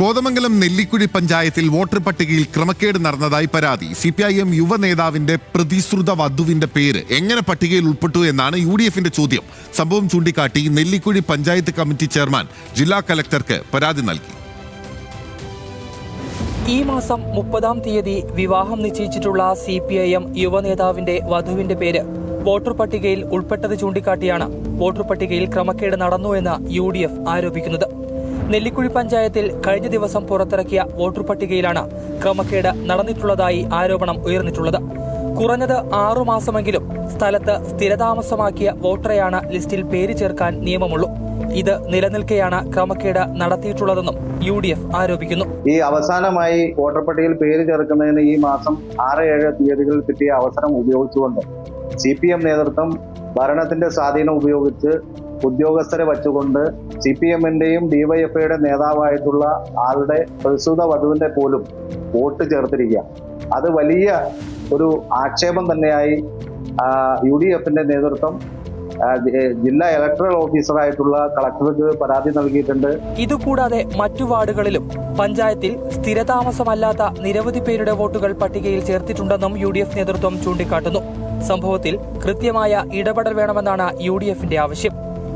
കോതമംഗലം നെല്ലിക്കുഴി പഞ്ചായത്തിൽ വോട്ടർ പട്ടികയിൽ ക്രമക്കേട് നടന്നതായി പരാതി. സി പി ഐ എം യുവ നേതാവിന്റെ പ്രതിശ്രുത വധുവിന്റെ പേര് എങ്ങനെ പട്ടികയിൽ ഉൾപ്പെട്ടു എന്നാണ് യു ഡി എഫിന്റെ ചോദ്യം. സംഭവം ചൂണ്ടിക്കാട്ടി നെല്ലിക്കുഴി പഞ്ചായത്ത് കമ്മിറ്റി ചെയർമാൻ ജില്ലാ കലക്ടർക്ക് പരാതി നൽകി. ഈ മാസം മുപ്പതാം തീയതി വിവാഹം നിശ്ചയിച്ചിട്ടുള്ള സി പി ഐ എം യുവനേതാവിന്റെ വധുവിന്റെ പേര് വോട്ടർ പട്ടികയിൽ ഉൾപ്പെട്ടത് ചൂണ്ടിക്കാട്ടിയാണ്. വോട്ടർ പട്ടികയിൽ ക്രമക്കേട് നടന്നു എന്ന് യു ഡി എഫ് ആരോപിക്കുന്നത്. നെല്ലിക്കുഴി പഞ്ചായത്തിൽ കഴിഞ്ഞ ദിവസം പുറത്തിറക്കിയ വോട്ടർ പട്ടികയിലാണ് ക്രമക്കേട് നടന്നിട്ടുള്ളതായി ആരോപണം ഉയർന്നിട്ടുള്ളത്. കുറഞ്ഞത് ആറു മാസമെങ്കിലും സ്ഥലത്ത് സ്ഥിരതാമസമാക്കിയ വോട്ടറെയാണ് ലിസ്റ്റിൽ പേര് ചേർക്കാൻ നിയമമുള്ളൂ. ഇത് നിലനിൽക്കെയാണ് ക്രമക്കേട് നടത്തിയിട്ടുള്ളതെന്നും യു ഡി എഫ് ആരോപിക്കുന്നു. ഈ അവസാനമായി വോട്ടർ പട്ടികയിൽ പേര് ചേർക്കുന്നതിന് ഈ മാസം ആറ് ഏഴ് തീയതികളിൽ കിട്ടിയ അവസരം ഉപയോഗിച്ചുകൊണ്ട് സി പി എം നേതൃത്വം ഭരണത്തിന്റെ സ്വാധീനം ഉപയോഗിച്ച് ഉദ്യോഗസ്ഥരെ വച്ചുകൊണ്ട് സി പി എമ്മിന്റെയും ഡിവൈഎഫ്ഐയുടെ നേതാവായിട്ടുള്ള ആളുടെ പ്രസ്തുത വധുവിന്റെ പോലും വോട്ട് ചേർത്തിരിക്കുക. അത് വലിയ ഒരു ആക്ഷേപം തന്നെയായി യു ഡി എഫിന്റെ നേതൃത്വം ജില്ലാ ഇലക്ട്രൽ ഓഫീസറായിട്ടുള്ള കളക്ടർക്ക് പരാതി നൽകിയിട്ടുണ്ട്. ഇതുകൂടാതെ മറ്റു വാർഡുകളിലും പഞ്ചായത്തിൽ സ്ഥിരതാമസമല്ലാത്ത നിരവധി പേരുടെ വോട്ടുകൾ പട്ടികയിൽ ചേർത്തിട്ടുണ്ടെന്നും യു ഡി എഫ് നേതൃത്വം ചൂണ്ടിക്കാട്ടുന്നു. സംഭവത്തിൽ കൃത്യമായ ഇടപെടൽ വേണമെന്നാണ് യു ഡി എഫിന്റെ ആവശ്യം.